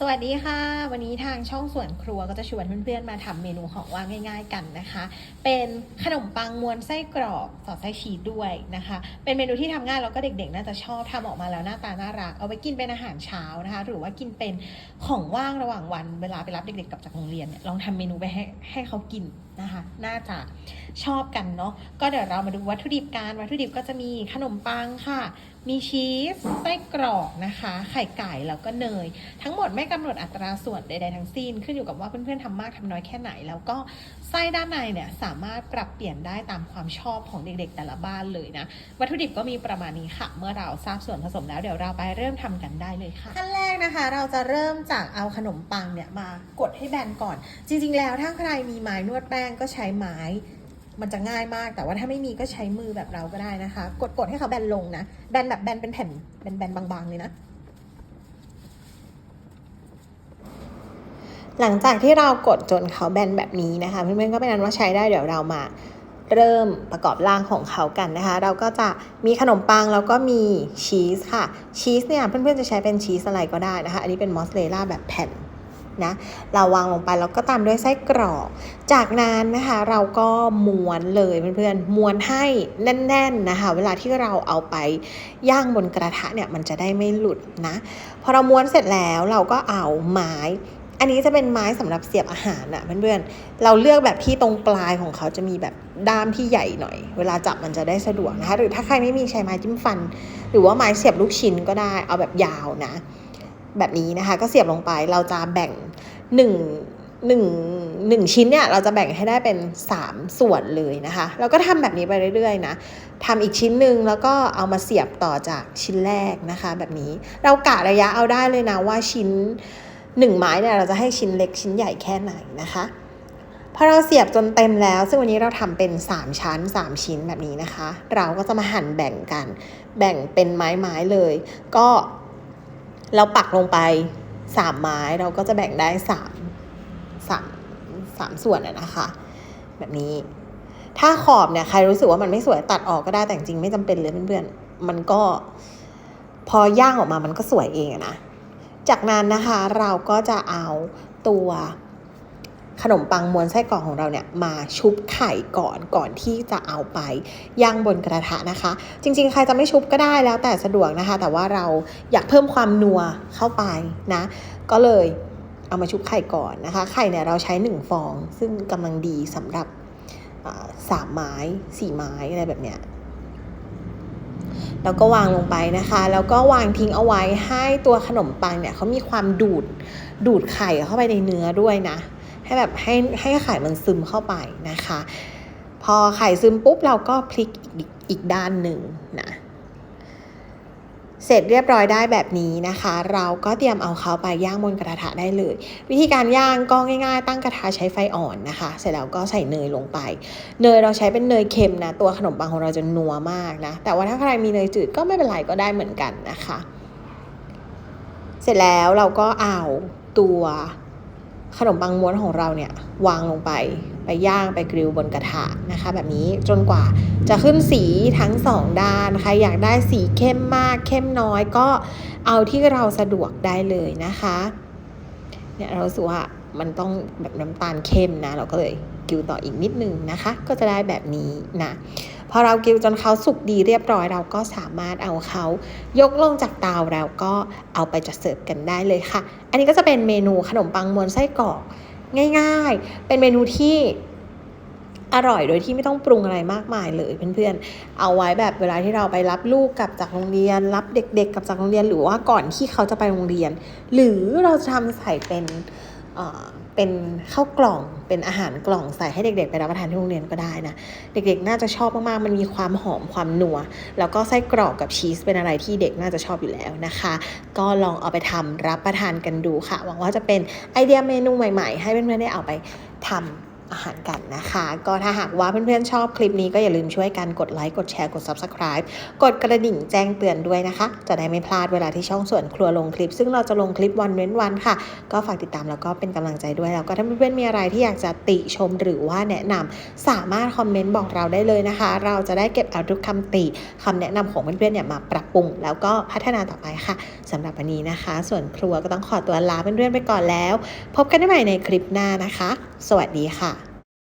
สวัสดีค่ะ วันนี้ทางช่องส่วนครัวก็จะชวนเพื่อนๆมาทำเมนูของว่างง่าย ๆกันนะคะ เป็นขนมปังมวนไส้กรอกสอดไส้ชีสด้วยนะคะ เป็นเมนูที่ทำง่ายแล้วก็เด็กๆ น่าจะชอบทำออกมาแล้วหน้าตาน่ารัก เอาไปกินเป็นอาหารเช้านะคะ หรือว่ากินเป็นของว่างระหว่างวันเวลาไปรับเด็กๆกลับจากโรงเรียนเนี่ยลองทำเมนูไปให้ให้เขากิน นะคะ น่าจะชอบกันเนาะ ก็เดี๋ยวเรามาดูวัตถุดิบกัน วัตถุดิบก็จะมีขนมปังค่ะ มีชีส ไส้กรอกนะคะ ไข่ไก่แล้วก็เนย ทั้งหมดไม่กำหนดอัตราส่วนใดๆทั้งสิ้น ขึ้นอยู่กับว่าเพื่อนๆทำมากทำน้อยแค่ไหน แล้วก็ไส้ด้านในเนี่ยสามารถปรับเปลี่ยนได้ตามความชอบของเด็กๆ แต่ละบ้านเลยนะ วัตถุดิบก็มีประมาณนี้ค่ะ เมื่อเราทราบส่วนผสมแล้วเดี๋ยวเราไปเริ่มทำกันได้เลยค่ะขั้นแรก นะคะเราจะเริ่มจากเอาขนมปังเนี่ยมากดให้แบนก่อน จริง ๆ แล้วถ้าใครมีไม้นวดแป้งก็ใช้ไม้ มันจะง่ายมาก แต่ว่าถ้าไม่มีก็ใช้มือแบบเราก็ได้นะคะ กดกดให้เขาแบนลงนะ แบนแบบแบนเป็นแผ่นแบนแบนบางๆเลยนะหลังจากที่เรากดจนเขาแบนแบบนี้นะคะเพื่อนๆก็เป็นนั้นว่าใช้ได้เดี๋ยวเรามา เริ่มประกอบร่างของเขากันนะคะ เราก็จะมีขนมปังแล้วก็มีชีสค่ะ ชีสเนี่ยเพื่อนๆจะใช้เป็นชีสอะไรก็ได้นะคะ อันนี้เป็นมอสซาเรลล่าแบบแผ่นนะเราวางลงไปแล้วก็ตามด้วยไส้กรอก จากนั้นนะคะ เราก็ม้วนเลยเพื่อนๆม้วนให้แน่นๆนะคะ เวลาที่เราเอาไปย่างบนกระทะเนี่ยมันจะได้ไม่หลุดนะ พอเราม้วนเสร็จแล้วเราก็เอาไม้ อันนี้จะเป็นไม้สำหรับเสียบอาหารอะเพื่อนๆ เราเลือกแบบที่ตรงปลายของเขาจะมีแบบด้ามที่ใหญ่หน่อย เวลาจับมันจะได้สะดวกนะคะ หรือถ้าใครไม่มีใช้ไม้จิ้มฟัน หรือว่าไม้เสียบลูกชิ้นก็ได้ เอาแบบยาวนะ แบบนี้นะคะ ก็เสียบลงไป เราจะแบ่งหนึ่งหนึ่งหนึ่งชิ้นเนี่ยเราจะแบ่งให้ได้เป็น 3 ส่วนเลยนะคะเราก็ทำแบบนี้ไปเรื่อยๆนะทำอีกชิ้นหนึ่งแล้วก็เอามาเสียบต่อจากชิ้นแรกนะคะ แบบนี้เรากะระยะเอาได้เลยนะว่าชิ้น หนึ่งไม้เนี่ยเราจะให้ชิ้นเล็กชิ้นใหญ่แค่ไหนนะคะพอเราเสียบจนเต็มแล้ว ซึ่งวันนี้เราทำเป็น 3 ชั้น 3 ชิ้นแบบนี้นะคะ เราก็จะมาหั่นแบ่งกัน แบ่งเป็นไม้ๆเลย ก็เราปักลงไป 3 ไม้เราก็จะแบ่งได้ 3 3 3 ส่วนนะคะ แบบนี้ ถ้าขอบเนี่ยใครรู้สึกว่ามันไม่สวยตัดออกก็ได้แต่จริงไม่จำเป็นเลยเพื่อนๆมันก็พอย่างออกมามันก็สวยเองนะ จากนั้นนะคะเราก็จะเอาตัวขนมปังม้วนไส้กรอกของเราเนี่ยมาชุบไข่ก่อนก่อนที่จะเอาไปย่างบนกระทะนะคะ จริงๆ ใครจะไม่ชุบก็ได้แล้วแต่สะดวกนะคะ แต่ว่าเราอยากเพิ่มความนัวเข้าไปนะ ก็เลยเอามาชุบไข่ก่อนนะคะ ไข่เนี่ยเราใช้ 1 ฟอง ซึ่งกำลังดีสำหรับสามไม้สี่ไม้อะไรแบบเนี้ย แล้วก็วางลงไปนะคะ แล้วก็วางทิ้งเอาไว้ให้ตัวขนมปังเนี่ยเขามีความดูดดูดไข่เข้าไปในเนื้อด้วยนะ ให้แบบให้ให้ไข่มันซึมเข้าไปนะคะ พอไข่ซึมปุ๊บเราก็พลิกอีกอีกด้านหนึ่งนะ เสร็จเรียบร้อยได้แบบนี้นะคะ เราก็เตรียมเอาเขาไปย่างบนกระทะได้เลย วิธีการย่างก็ง่ายๆ ตั้งกระทะใช้ไฟอ่อนนะคะ เสร็จแล้วก็ใส่เนยลงไป เนยเราใช้เป็นเนยเค็มนะ ตัวขนมปังของเราจะนัวมากนะ แต่ว่าถ้าใครมีเนยจืดก็ไม่เป็นไรก็ได้เหมือนกันนะคะ เสร็จแล้วเราก็เอาตัว ขนมปังม้วนของเราเนี่ยวางลงไปไปย่างไปกริลบนกระทะนะคะ แบบนี้จนกว่าจะขึ้นสีทั้งสองด้านใครอยากได้สีเข้มมากเข้มน้อยก็เอาที่เราสะดวกได้เลยนะคะเนี่ยเรารู้สึกว่ามันต้องแบบน้ำตาลเข้มนะ เราก็เลยกิวต่ออีกนิดนึงนะคะ ก็จะได้แบบนี้นะ พอเรากิวจนเขาสุกดีเรียบร้อย เราก็สามารถเอาเขายกลงจากเตาแล้วก็เอาไปจัดเสิร์ฟกันได้เลยค่ะ อันนี้ก็จะเป็นเมนูขนมปังมวนไส้กรอกง่าย ๆ เป็นเมนูที่อร่อยโดยที่ไม่ต้องปรุงอะไรมากมายเลยเพื่อนๆ เอาไว้แบบเวลาที่เราไปรับลูกกลับจากโรงเรียน รับเด็กๆกลับจากโรงเรียนหรือว่าก่อนที่เขาจะไปโรงเรียน หรือเราจะทำใส่เป็น เป็นข้าวกล่องเป็นอาหารกล่องใส่ให้เด็กๆ ไปรับประทานที่โรงเรียนก็ได้นะ เด็กๆ น่าจะชอบมากๆ มันมีความหอมความนัว แล้วก็ไส้กรอกกับชีสเป็นอะไรที่เด็กน่าจะชอบอยู่แล้วนะคะ ก็ลองเอาไปทำรับประทานกันดูค่ะ หวังว่าจะเป็นไอเดียเมนูใหม่ๆ ให้เพื่อนๆได้เอาไปทำ อาหารกันนะคะ ก็ถ้าหากว่าเพื่อนๆชอบคลิปนี้ก็อย่าลืมช่วยกันกดไลค์กดแชร์กด Subscribe กดกระดิ่งแจ้งเตือนด้วยนะคะ จะได้ไม่พลาดเวลาที่ช่องส่วนครัวลงคลิป ซึ่งเราจะลงคลิปวันเว้นวันค่ะ ก็ฝากติดตามแล้วก็เป็นกำลังใจด้วยแล้วก็ถ้าเพื่อนๆมีอะไรที่อยากจะติชมหรือว่าแนะนำสามารถคอมเมนต์บอกเราได้เลยนะคะ เราจะได้เก็บเอาทุกคำติคำแนะนำของเพื่อนๆเนี่ยมาปรับปรุง แล้วก็พัฒนาต่อไปค่ะสำหรับวันนี้นะคะ ส่วนครัวก็ต้องขอตัวลาเพื่อนๆไปก่อนแล้ว พบกันได้ใหม่ในคลิปหน้านะคะสวัสดีค่ะ